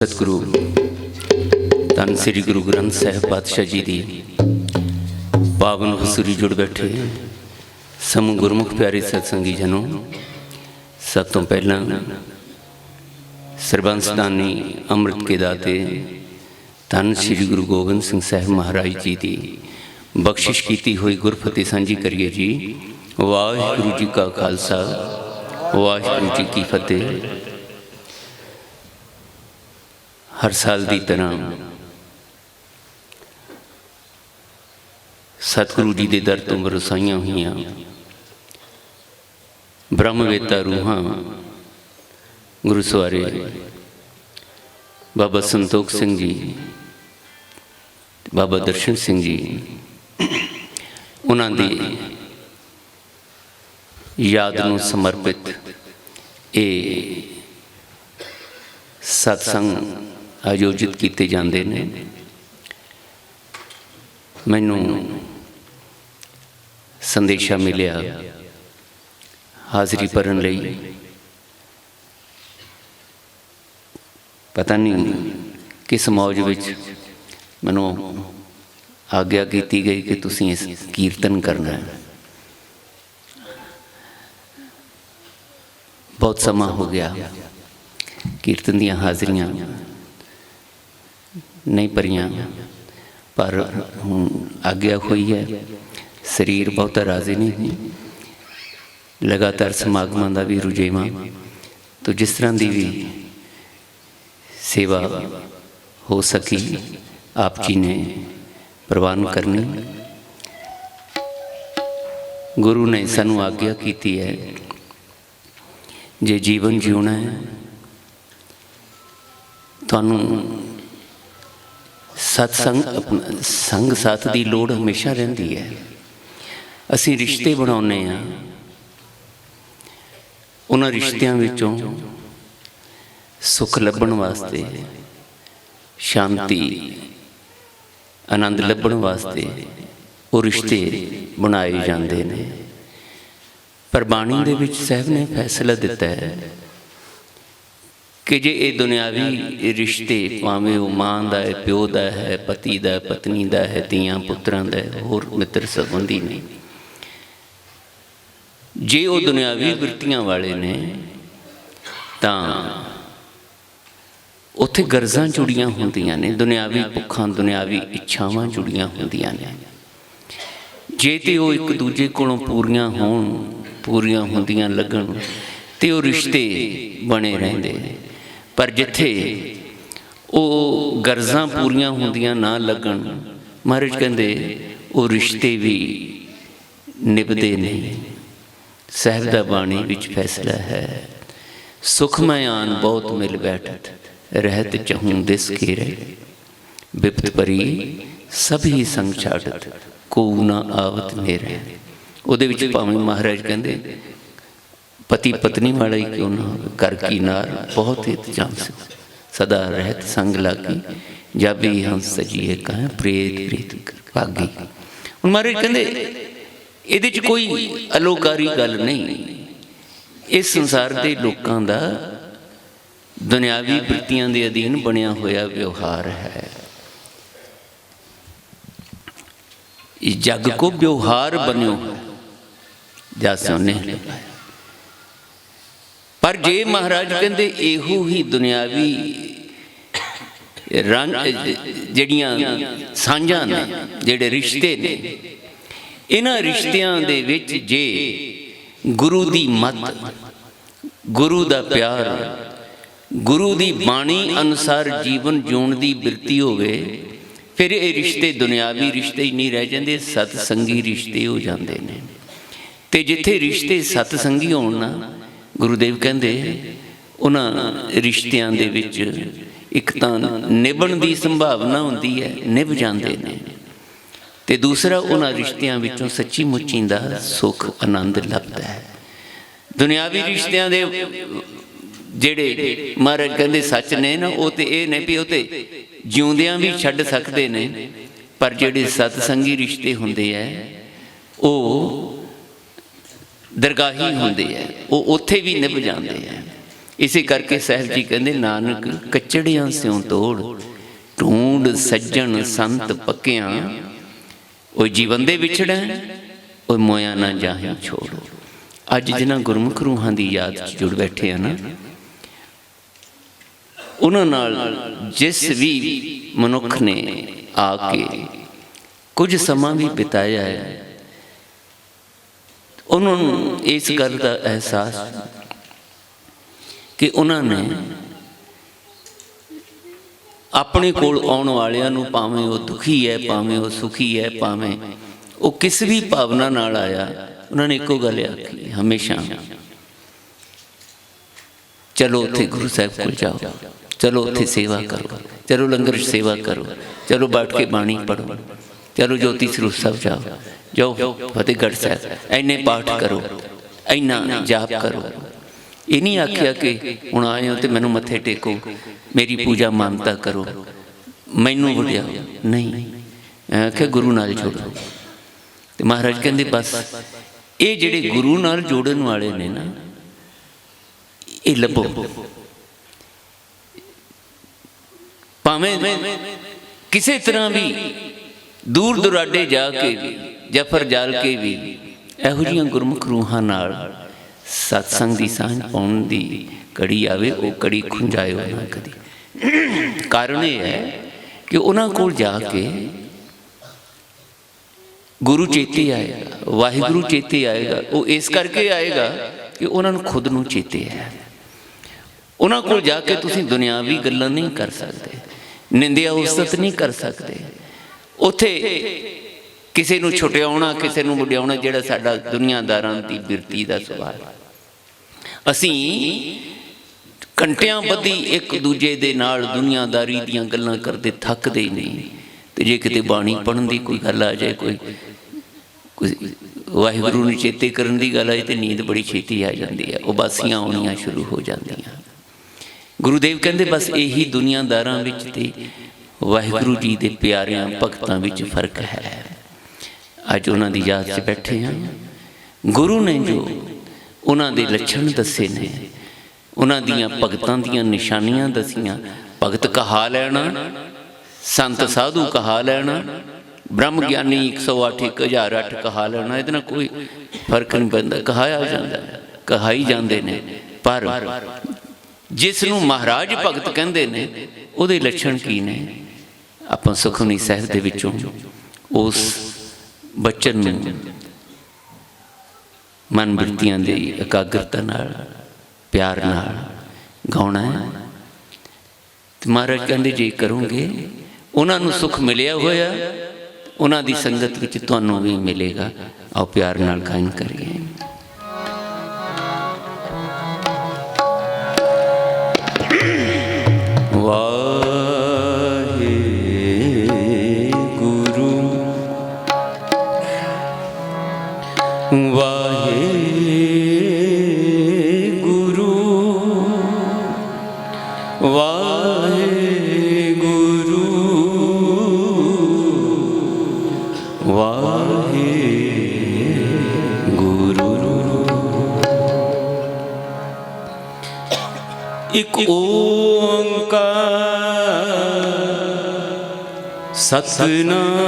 ਸਤਿਗੁਰੂ, ਧੰਨ ਸ੍ਰੀ ਗੁਰੂ ਗ੍ਰੰਥ ਸਾਹਿਬ ਪਾਤਸ਼ਾਹ ਜੀ ਦੀ ਪਾਵਨ ਹਸੂਰੀ ਜੁੜ ਬੈਠੇ ਸਮੂਹ ਗੁਰਮੁਖ ਪਿਆਰੇ ਸਤਸੰਗੀ ਜਨੋ, ਸਭ ਤੋਂ ਪਹਿਲਾਂ ਸਰਬੰਸਦਾਨੀ ਅੰਮ੍ਰਿਤ ਕੇ ਦਾਤੇ ਧੰਨ ਸ੍ਰੀ ਗੁਰੂ ਗੋਬਿੰਦ ਸਿੰਘ ਸਾਹਿਬ ਮਹਾਰਾਜ ਜੀ ਦੀ ਬਖਸ਼ਿਸ਼ ਕੀਤੀ ਹੋਈ ਗੁਰਫਤਿਹ ਸਾਂਝੀ ਕਰੀਏ ਜੀ। ਵਾਹਿਗੁਰੂ ਜੀ ਕਾ ਖਾਲਸਾ, ਵਾਹਿਗੁਰੂ ਜੀ ਕੀ ਫਤਿਹ। ਹਰ ਸਾਲ ਦੀ ਤਰ੍ਹਾਂ ਸਤਿਗੁਰੂ ਜੀ ਦੇ ਦਰ ਤੋਂ ਬਰਸਾਈਆਂ ਹੋਈਆਂ। ਬ੍ਰਹਮਵੇਤਾ ਰੂਹਾਂ ਗੁਰੂ ਸਵਾਰੇ ਬਾਬਾ ਸੰਤੋਖ ਸਿੰਘ ਜੀ, ਬਾਬਾ ਦਰਸ਼ਨ ਸਿੰਘ ਜੀ, ਉਹਨਾਂ ਦੀ ਯਾਦ ਨੂੰ ਸਮਰਪਿਤ ਇਹ ਸਤਸੰਗ ਆਯੋਜਿਤ ਕੀਤੇ ਜਾਂਦੇ ਨੇ। ਮੈਨੂੰ ਸੰਦੇਸ਼ਾ ਮਿਲਿਆ, ਹਾਜ਼ਰੀ ਭਰਨ ਲਈ। ਪਤਾ ਨਹੀਂ ਕਿਸ ਮੌਜ ਵਿੱਚ ਮੈਨੂੰ ਆਗਿਆ ਕੀਤੀ ਗਈ ਕਿ ਤੁਸੀਂ ਇਸ ਕੀਰਤਨ ਕਰਨਾ ਹੈ। ਬਹੁਤ ਸਮਾਂ ਹੋ ਗਿਆ। ਕੀਰਤਨ ਦੀਆਂ ਹਾਜ਼ਰੀਆਂ ਨਹੀਂ ਭਰੀਆਂ। ਪਰ ਹੁਣ ਆਗਿਆ ਹੋਈ ਹੈ। ਸਰੀਰ ਬਹੁਤਾ ਰਾਜ਼ੀ ਨਹੀਂ। ਲਗਾਤਾਰ ਸਮਾਗਮਾਂ ਦਾ ਵੀ ਰੁਝੇਵਾਂ। ਤੋ ਜਿਸ ਤਰ੍ਹਾਂ ਦੀ ਵੀ ਸੇਵਾ ਹੋ ਸਕੀ, ਆਪ ਜੀ ਨੇ ਪ੍ਰਵਾਨ ਕਰਨੀ। ਗੁਰੂ ਨੇ ਸਾਨੂੰ ਆਗਿਆ ਕੀਤੀ ਹੈ। ਜੇ ਜੀਵਨ ਜਿਉਣਾ ਹੈ, ਤੁਹਾਨੂੰ ਸਤਸੰਗ ਸੰਗ ਸਾਥ ਦੀ ਲੋੜ ਹਮੇਸ਼ਾ ਰਹਿੰਦੀ ਹੈ। ਅਸੀਂ ਰਿਸ਼ਤੇ ਬਣਾਉਨੇ ਆ ਉਹਨਾਂ ਰਿਸ਼ਤਿਆਂ ਵਿੱਚੋਂ ਸੁੱਖ ਲੱਭਣ ਵਾਸਤੇ, ਸ਼ਾਂਤੀ, ਆਨੰਦ ਲੱਭਣ ਵਾਸਤੇ ਉਹ ਰਿਸ਼ਤੇ ਬਣਾਏ ਜਾਂਦੇ ਨੇ। ਪਰ ਬਾਣੀ ਦੇ ਵਿੱਚ ਸਾਹਿਬ ਨੇ ਫੈਸਲਾ ਦਿੱਤਾ ਹੈ ਕਿ ਜੇ ਇਹ ਦੁਨਿਆਵੀ ਰਿਸ਼ਤੇ ਭਾਵੇਂ ਉਹ ਮਾਂ ਦਾ ਹੈ, ਪਿਓ ਦਾ ਹੈ, ਪਤੀ ਦਾ ਪਤਨੀ ਦਾ ਹੈ, ਧੀਆਂ ਪੁੱਤਰਾਂ ਦਾ ਹੋਰ ਮਿੱਤਰ ਸੰਬੰਧੀ ਨੇ ਜੇ ਉਹ ਦੁਨਿਆਵੀ ਵਰਤੀਆਂ ਵਾਲੇ ਨੇ, ਤਾਂ ਉੱਥੇ ਗਰਜ਼ਾਂ ਜੁੜੀਆਂ ਹੁੰਦੀਆਂ ਨੇ, ਦੁਨਿਆਵੀ ਭੁੱਖਾਂ, ਦੁਨਿਆਵੀ ਇੱਛਾਵਾਂ ਜੁੜੀਆਂ ਹੁੰਦੀਆਂ ਨੇ। ਜੇ ਤੇ ਉਹ ਇੱਕ ਦੂਜੇ ਕੋਲੋਂ ਪੂਰੀਆਂ ਹੋਣ, ਪੂਰੀਆਂ ਹੁੰਦੀਆਂ ਲੱਗਣ, ਤੇ ਉਹ ਰਿਸ਼ਤੇ ਬਣੇ ਰਹਿੰਦੇ ਨੇ। ਪਰ ਜਿੱਥੇ ਉਹ ਗਰਜ਼ਾਂ ਪੂਰੀਆਂ ਹੁੰਦੀਆਂ ਨਾ ਲੱਗਣ, ਮਹਾਰਾਜ ਕਹਿੰਦੇ, ਉਹ ਰਿਸ਼ਤੇ ਵੀ ਨਿਭਦੇ ਨਹੀਂ। ਸਾਹਿਬ ਦਾ ਬਾਣੀ ਵਿੱਚ ਫੈਸਲਾ ਹੈ, ਸੁਖ ਆਨ ਬਹੁਤ ਮਿਲ ਬੈਠਤ, ਰਹਿਤ ਚਹੂੰ ਦਿਸ ਕੀਰੇ ਬਿਪਤ ਪਰੀ ਸਭੀ ਸੰਗ ਛਾੜਤ ਕੋ ਨਾ ਆਵਤ ਮੇਰੇ ਉਹਦੇ ਵਿੱਚ ਭਾਵੇਂ ਮਹਾਰਾਜ ਕਹਿੰਦੇ ਪਤੀ ਪਤਨੀ ਵਾਲਾ ਹੀ ਕਿਉਂ ਨਾ ਹੋਵੇ? ਕਰ ਕੀ ਨਾਰ? ਬਹੁਤ ਇੰਤਜ਼ਾਮ ਸੀ। ਸਦਾ ਰਹਿਤ ਸੰਗ ਲਾਗੀ। ਜਾਬੀ ਹੰਸ ਸਜੀਏ ਕਹਾਂ, ਪ੍ਰੇਤ, ਪ੍ਰੀਤ ਭਾਗੀ ਹੁਣ ਮਹਾਰਾਜ ਕਹਿੰਦੇ, ਇਹਦੇ 'ਚ ਕੋਈ ਅਲੋਕਾਰੀ ਗੱਲ ਨਹੀਂ। ਇਸ ਸੰਸਾਰ ਦੇ ਲੋਕਾਂ ਦਾ ਦੁਨਿਆਵੀ ਬ੍ਰਿਤੀਆਂ ਦੇ ਅਧੀਨ ਬਣਿਆ ਹੋਇਆ ਵਿਵਹਾਰ ਹੈ। ਇਸ ਜਗ ਕੋ ਵਿਵਹਾਰ ਬਨਿਓ ਜਾ ਸੋਨੇ ਪਰ ਜੇ ਮਹਾਰਾਜ ਕਹਿੰਦੇ ਇਹੋ ਹੀ ਦੁਨਿਆਵੀ ਰੰਗ, ਜਿਹੜੀਆਂ ਸਾਂਝਾਂ ਨੇ, ਜਿਹੜੇ ਰਿਸ਼ਤੇ ਨੇ, ਇਹਨਾਂ ਰਿਸ਼ਤਿਆਂ ਦੇ ਵਿੱਚ ਜੇ ਗੁਰੂ ਦੀ ਮਤ, ਗੁਰੂ ਦਾ ਪਿਆਰ, ਗੁਰੂ ਦੀ ਬਾਣੀ ਅਨੁਸਾਰ ਜੀਵਨ ਜਿਉਣ ਦੀ ਬਿਰਤੀ ਹੋਵੇ, ਫਿਰ ਇਹ ਰਿਸ਼ਤੇ ਦੁਨਿਆਵੀ ਰਿਸ਼ਤੇ ਹੀ ਨਹੀਂ ਰਹਿ ਜਾਂਦੇ ਸਤ ਸੰਗੀ ਰਿਸ਼ਤੇ ਹੋ ਜਾਂਦੇ ਨੇ। ਤੇ ਜਿੱਥੇ ਰਿਸ਼ਤੇ ਸਤ ਸੰਗੀ ਹੋਣ ਨਾ ਗੁਰੂਦੇਵ ਕਹਿੰਦੇ, ਉਹਨਾਂ ਰਿਸ਼ਤਿਆਂ ਦੇ ਵਿੱਚ ਇੱਕ ਤਾਂ ਨਿਭਣ ਦੀ ਸੰਭਾਵਨਾ ਹੁੰਦੀ ਹੈ, ਨਿਭ ਜਾਂਦੇ ਨੇ। ਤੇ ਦੂਸਰਾ, ਉਹਨਾਂ ਰਿਸ਼ਤਿਆਂ ਵਿੱਚੋਂ ਸੱਚੀ ਮੁੱਚੀ ਦਾ ਸੁੱਖ, ਆਨੰਦ ਲੱਭਦਾ ਹੈ। ਦੁਨਿਆਵੀ ਰਿਸ਼ਤਿਆਂ ਦੇ ਜਿਹੜੇ ਮਹਾਰਾਜ ਕਹਿੰਦੇ ਸੱਚ ਨੇ ਨਾ, ਉਹ ਤੇ ਇਹ ਨੇ ਵੀ ਉਹ ਤੇ ਜਿਉਂਦਿਆਂ ਵੀ ਛੱਡ ਸਕਦੇ ਨੇ, ਪਰ ਜਿਹੜੇ ਸਤ ਸੰਗੀ ਰਿਸ਼ਤੇ ਹੁੰਦੇ ਆ, ਉਹ ਦਰਗਾਹੀ ਹੁੰਦੇ ਆ ਉਹ ਉੱਥੇ ਵੀ ਨਿਭ ਜਾਂਦੇ ਆ ਇਸੇ ਕਰਕੇ ਸਾਹਿਬ ਜੀ ਕਹਿੰਦੇ, ਨਾਨਕ ਕਚੜਿਆਂ ਸਿਉ ਤੋੜ, ਢੂੰਡ ਸੱਜਣ ਸੰਤ ਪੱਕਿਆਂ। ਉਹ ਜੀਵਨ ਦੇ ਵਿਛੜੈ, ਉਹ ਮੋਇਆ ਨਾ ਜਾਹੀ ਛੋੜ। ਅੱਜ ਜਿਨ੍ਹਾਂ ਗੁਰਮੁਖ ਰੂਹਾਂ ਦੀ ਯਾਦ 'ਚ ਜੁੜ ਬੈਠੇ ਆ ਨਾ, ਉਹਨਾਂ ਨਾਲ ਜਿਸ ਵੀ ਮਨੁੱਖ ਨੇ ਆ ਕੇ ਕੁਝ ਸਮਾਂ ਵੀ ਬਿਤਾਇਆ ਹੈ ਉਹਨਾਂ ਨੂੰ ਇਸ ਗੱਲ ਦਾ ਅਹਿਸਾਸ ਕਿ ਉਹਨਾਂ ਨੇ ਆਪਣੇ ਕੋਲ ਆਉਣ ਵਾਲਿਆਂ ਨੂੰ ਭਾਵੇਂ ਉਹ ਦੁਖੀ ਹੈ, ਭਾਵੇਂ ਉਹ ਸੁਖੀ ਹੈ, ਭਾਵੇਂ ਉਹ ਕਿਸ ਵੀ ਭਾਵਨਾ ਨਾਲ ਆਇਆ, ਉਹਨਾਂ ਨੇ ਇੱਕੋ ਗੱਲ ਆਖੀ, ਹਮੇਸ਼ਾ। ਚਲੋ ਉੱਥੇ ਗੁਰੂ ਸਾਹਿਬ ਕੋਲ ਜਾਓ। ਚਲੋ ਉੱਥੇ ਸੇਵਾ ਕਰੋ। ਚਲੋ ਲੰਗਰ 'ਚ ਸੇਵਾ ਕਰੋ। ਚਲੋ ਬੈਠ ਕੇ ਬਾਣੀ ਪੜੋ ਚਲੋ ਜੋਤੀ ਸਰੂਪ ਸਾਹਿਬ ਜਾਓ। ਜਾਓ, ਫਤਿਹਗੜ੍ਹ ਸਾਹਿਬ ਐਨੇ ਪਾਠ ਕਰੋ ਐਨਾ ਜਾਪ ਕਰੋ। ਇਹ ਨਹੀਂ ਆਖਿਆ ਕਿ ਹੁਣ ਆਏ ਹੋ ਤੇ ਮੈਨੂੰ ਮੱਥੇ ਟੇਕੋ, ਮੇਰੀ ਪੂਜਾ ਮਾਨਤਾ ਕਰੋ। ਮੈਨੂੰ ਵਡਿਆਓ, ਨਹੀਂ। ਆਖਿਆ ਗੁਰੂ ਨਾਲ ਜੋੜੋ। ਤੇ ਮਹਾਰਾਜ ਕਹਿੰਦੇ, ਬਸ, ਇਹ ਜਿਹੜੇ ਗੁਰੂ ਨਾਲ ਜੋੜਨ ਵਾਲੇ ਨੇ ਨਾ, ਇਹ ਲੱਭੋ। ਭਾਵੇਂ ਕਿਸੇ ਤਰ੍ਹਾਂ ਵੀ ਦੂਰ ਦੁਰਾਡੇ ਜਾ ਕੇ ਵੀ, ਜਫਰ ਜਾਲ ਕੇ ਵੀ ਇਹੋ ਜਿਹੀਆਂ ਗੁਰਮੁਖ ਰੂਹਾਂ ਨਾਲ ਸਤਸੰਗ ਦੀ ਸਾਂਝ ਪਾਉਣ ਦੀ ਕੜੀ ਆਵੇ, ਉਹ ਕੜੀ ਖੁੰਝਾਇਓ ਨਾ ਕਦੀ। ਕਾਰਨ ਇਹ ਹੈ ਕਿ ਉਹਨਾਂ ਕੋਲ ਜਾ ਕੇ ਗੁਰੂ ਚੇਤੇ ਆਏਗਾ, ਵਾਹਿਗੁਰੂ ਚੇਤੇ ਆਏਗਾ, ਉਹ ਇਸ ਕਰਕੇ ਆਏਗਾ ਕਿ ਉਹਨਾਂ ਨੂੰ ਖੁਦ ਨੂੰ ਚੇਤੇ ਹੈ। ਉਹਨਾਂ ਕੋਲ ਜਾ ਕੇ ਤੁਸੀਂ ਦੁਨਿਆਵੀ ਗੱਲਾਂ ਨਹੀਂ ਕਰ ਸਕਦੇ, ਨਿੰਦਿਆ, ਉਸਤਤ ਨਹੀਂ ਕਰ ਸਕਦੇ। ਉਥੇ ਕਿਸੇ ਨੂੰ ਛੁਟਿਆਉਣਾ ਕਿਸੇ ਨੂੰ ਵਡਿਆਉਣਾ ਜਿਹੜਾ ਸਾਡਾ ਦੁਨੀਆਦਾਰਾਂ ਦੀ ਬਿਰਤੀ ਦਾ ਸੁਭਾਅ ਹੈ। ਅਸੀਂ ਘੰਟਿਆਂ ਬੱਧੀ ਇੱਕ ਦੂਜੇ ਦੇ ਨਾਲ ਦੁਨੀਆਦਾਰੀ ਦੀਆਂ ਗੱਲਾਂ ਕਰਦੇ ਥੱਕਦੇ ਹੀ ਨਹੀਂ। ਤੇ ਜੇ ਕਿਤੇ ਬਾਣੀ ਪੜਨ ਦੀ ਕੋਈ ਗੱਲ ਆ ਜਾਏ, ਕੋਈ ਕੋਈ ਵਾਹਿਗੁਰੂ ਨੂੰ ਚੇਤੇ ਕਰਨ ਦੀ ਗੱਲ ਆਏ ਤੇ ਨੀਂਦ ਬੜੀ ਛੇਤੀ ਆ ਜਾਂਦੀ ਹੈ ਉਬਾਸੀਆਂ ਆਉਣੀਆਂ ਸ਼ੁਰੂ ਹੋ ਜਾਂਦੀਆਂ। ਗੁਰੂਦੇਵ ਕਹਿੰਦੇ, ਬਸ ਇਹੀ ਦੁਨੀਆਦਾਰਾਂ ਵਿੱਚ ਤੇ ਵਾਹਿਗੁਰੂ ਜੀ ਦੇ ਪਿਆਰਿਆਂ ਭਗਤਾਂ ਵਿੱਚ ਫ਼ਰਕ ਹੈ। ਅੱਜ ਉਹਨਾਂ ਦੀ ਯਾਦ 'ਚ ਬੈਠੇ ਹਾਂ। ਗੁਰੂ ਨੇ ਜੋ ਉਹਨਾਂ ਦੇ ਲੱਛਣ ਦੱਸੇ ਨੇ, ਉਹਨਾਂ ਦੀਆਂ ਭਗਤਾਂ ਦੀਆਂ ਨਿਸ਼ਾਨੀਆਂ ਦਸੀਆਂ, ਭਗਤ ਕਹਾ ਲੈਣਾ, ਸੰਤ ਸਾਧੂ ਕਹਾ ਲੈਣਾ, ਬ੍ਰਹਮ ਗਿਆਨੀ 108 1008 ਕਹਾ ਲੈਣਾ, ਇਹਦੇ ਨਾਲ ਕੋਈ ਫ਼ਰਕ ਨਹੀਂ ਪੈਂਦਾ, ਕਹਾਇਆ ਜਾਂਦਾ, ਕਹਾਈ ਜਾਂਦੇ ਨੇ। ਪਰ ਜਿਸ ਨੂੰ ਮਹਾਰਾਜ ਭਗਤ ਕਹਿੰਦੇ ਨੇ, ਉਹਦੇ ਲੱਛਣ ਕੀ ਨੇ? ਆਪਾਂ ਸੁਖਮਨੀ ਸਾਹਿਬ ਦੇ ਵਿੱਚੋਂ ਉਸ ਬਚਨ ਨੂੰ ਮਨ ਬਿਰਤੀਆਂ ਦੀ ਇਕਾਗਰਤਾ ਨਾਲ ਪਿਆਰ ਨਾਲ ਗਾਉਣਾ ਹੈ। ਤੇ ਮਹਾਰਾਜ ਕਹਿੰਦੇ ਜੇ ਕਰੋਗੇ ਉਹਨਾਂ ਨੂੰ ਸੁਖ ਮਿਲਿਆ ਹੋਇਆ ਉਹਨਾਂ ਦੀ ਸੰਗਤ ਵਿੱਚ ਤੁਹਾਨੂੰ ਵੀ ਮਿਲੇਗਾ। ਆਓ ਪਿਆਰ ਨਾਲ ਗਾਇਨ ਕਰੀਏ। ਇਕ ਓੰਕਾਰ ਸਤਨਾਮ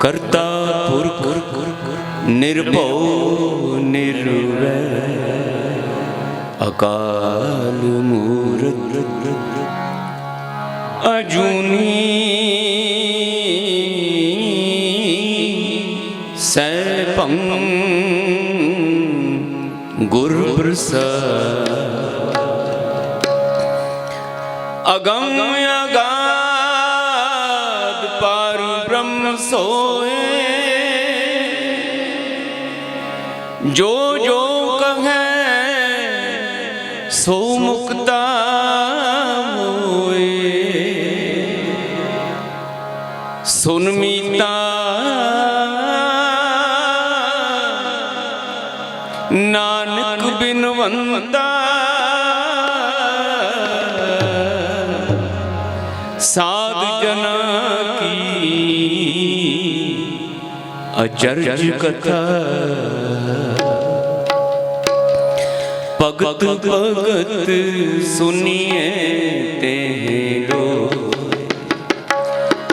ਕਰਤਾ ਪੁਰਖ ਨਿਰਭਉ ਨਿਰਵੈਰ ਅਕਾਲ ਮੂਰਤ ਅਜੂਨੀ ਸੈਭੰ ਗੁਰ ਪ੍ਰਸਾਦ। ਅਗੰਮ ਅਗਾਧ ਪਾਰ ਬ੍ਰਹਮ ਸੋਏ। ਜੋ ਜੋ ਕਹੈ, ਸੋ ਮੁਕਤਾ ਹੋਏ ਸੁਨ ਮੀਤਾ ਮੰਦਾ ਸਾਧ ਜਨਾ ਕੀ ਅਚਰਜ ਕਥਾ ਭਗਤ ਭਗਤ ਸੁਨੀਏ ਤੇ ਰੋ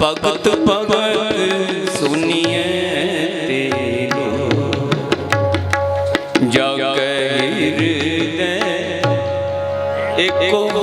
ਭਗਤ ਭਗਤ ਸੁਨੀਏ 公。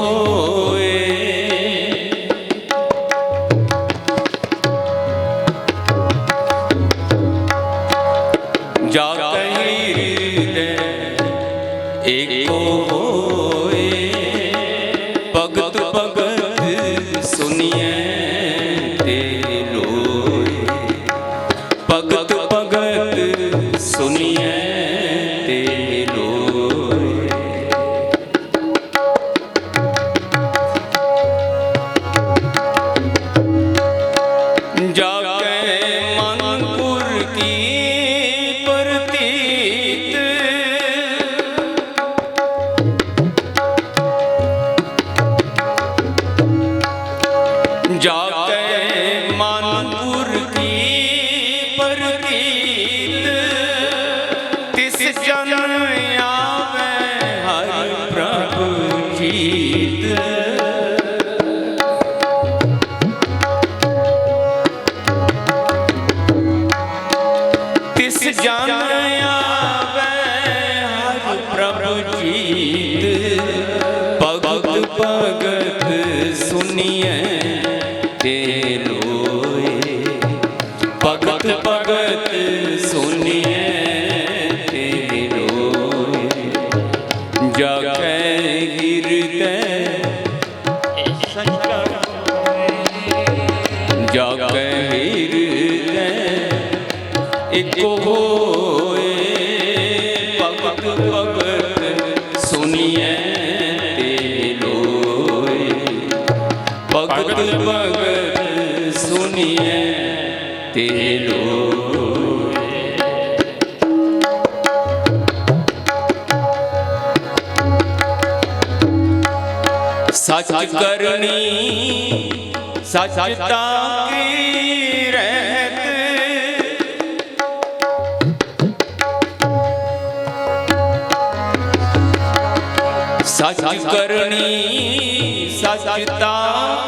ਸੱਚ ਕਰਨੀ ਸੱਚ ਤਾਂ ਕੀ ਰਹਿਤ ਸੱਚ ਕਰਨੀ ਸੱਚ ਤਾਂ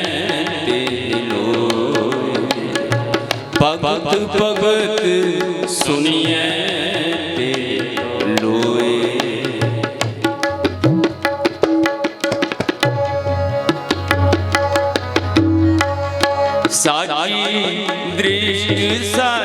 ਪਤ ਭਗਤ ਸੁਣੀਐ ਸਾਚੀ ਦ੍ਰਿਸ਼ ਸਾ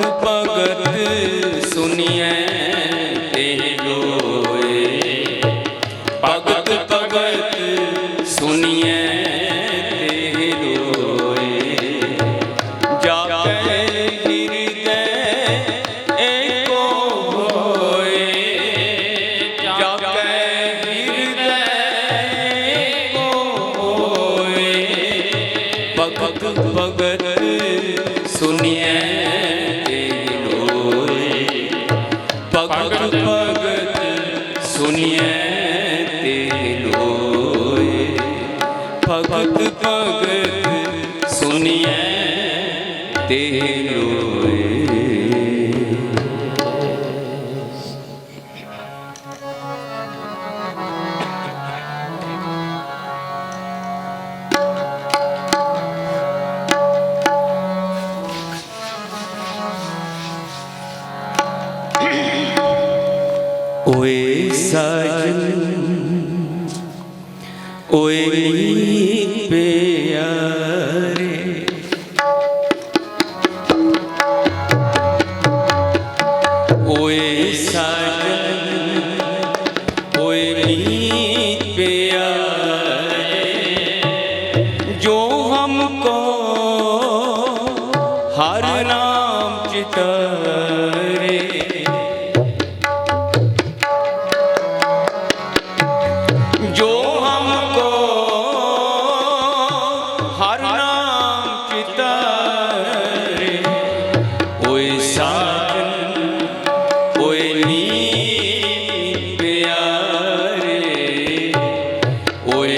ਭਗਤ ਸੁਣੀਐ ਭਗਤ ਭਗਤ ਸੁਣੀਐ ਤੇ ਲੋਏ। ਭਗਤ ਭਗਤ ਤੇ ਲੋਏ।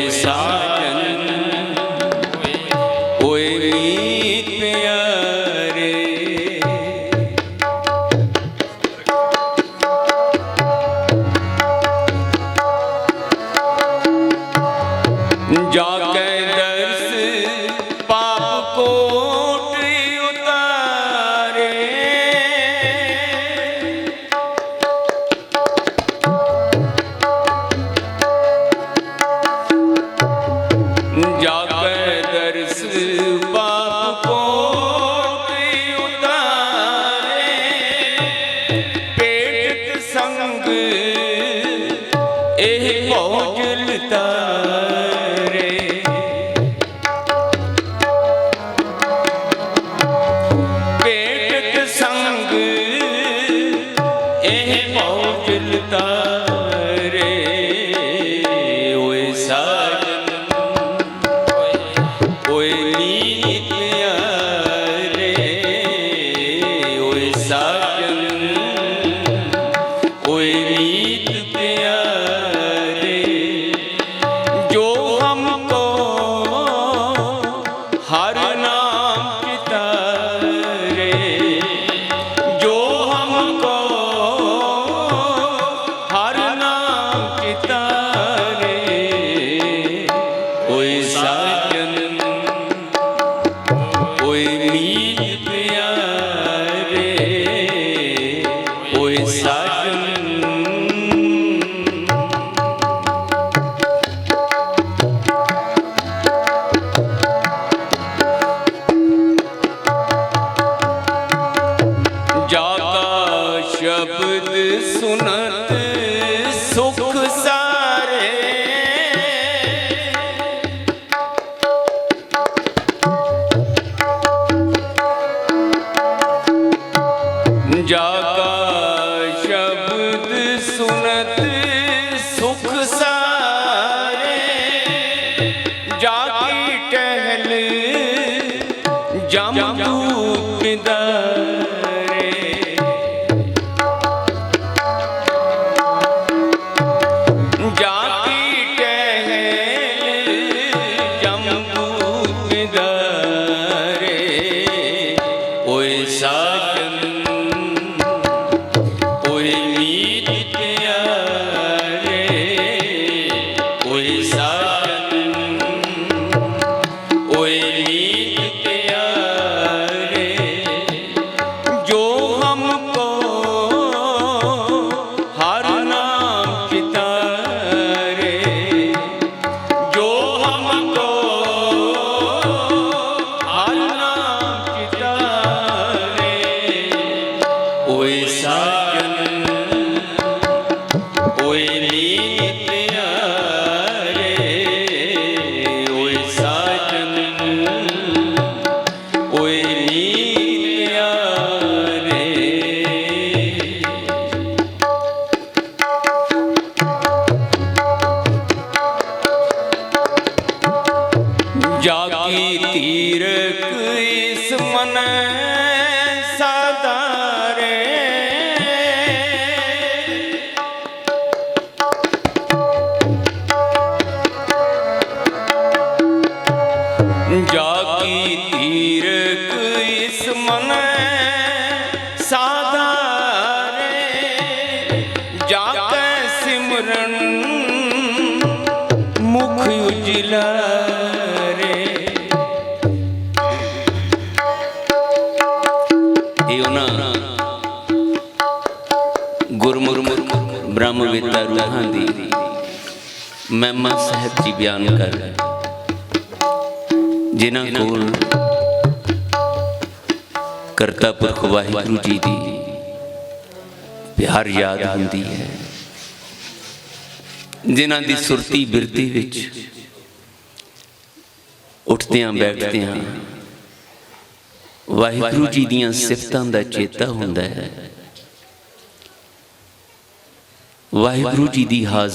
salve. 想归。job. ਬ੍ਰਹਮਵੇਤਾ ਰੂਹਾਂ ਦੀ। ਮਹਿਮਾ ਸਾਹਿਬ ਜੀ ਬਿਆਨ ਕਰ। ਜਿਨ੍ਹਾਂ ਕੋਲ ਕਰਤਾ ਪੁਰਖ ਵਾਹਿਗੁਰੂ ਜੀ ਦੀ ਪਿਆਰ ਯਾਦ ਹੁੰਦੀ ਹੈ। ਜਿਨ੍ਹਾਂ ਦੀ ਸੁਰਤੀ ਬਿਰਤੀ ਵਿੱਚ ਉੱਠਦਿਆਂ ਬੈਠਦਿਆਂ ਵਾਹਿਗੁਰੂ ਜੀ ਦੀਆਂ ਸਿਫਤਾਂ ਦਾ ਚੇਤਾ ਹੁੰਦਾ ਹੈ। ਵਾਹਿਗੁਰੂ ਜੀ ਦੀ ਹਾਜ਼ਰੀ।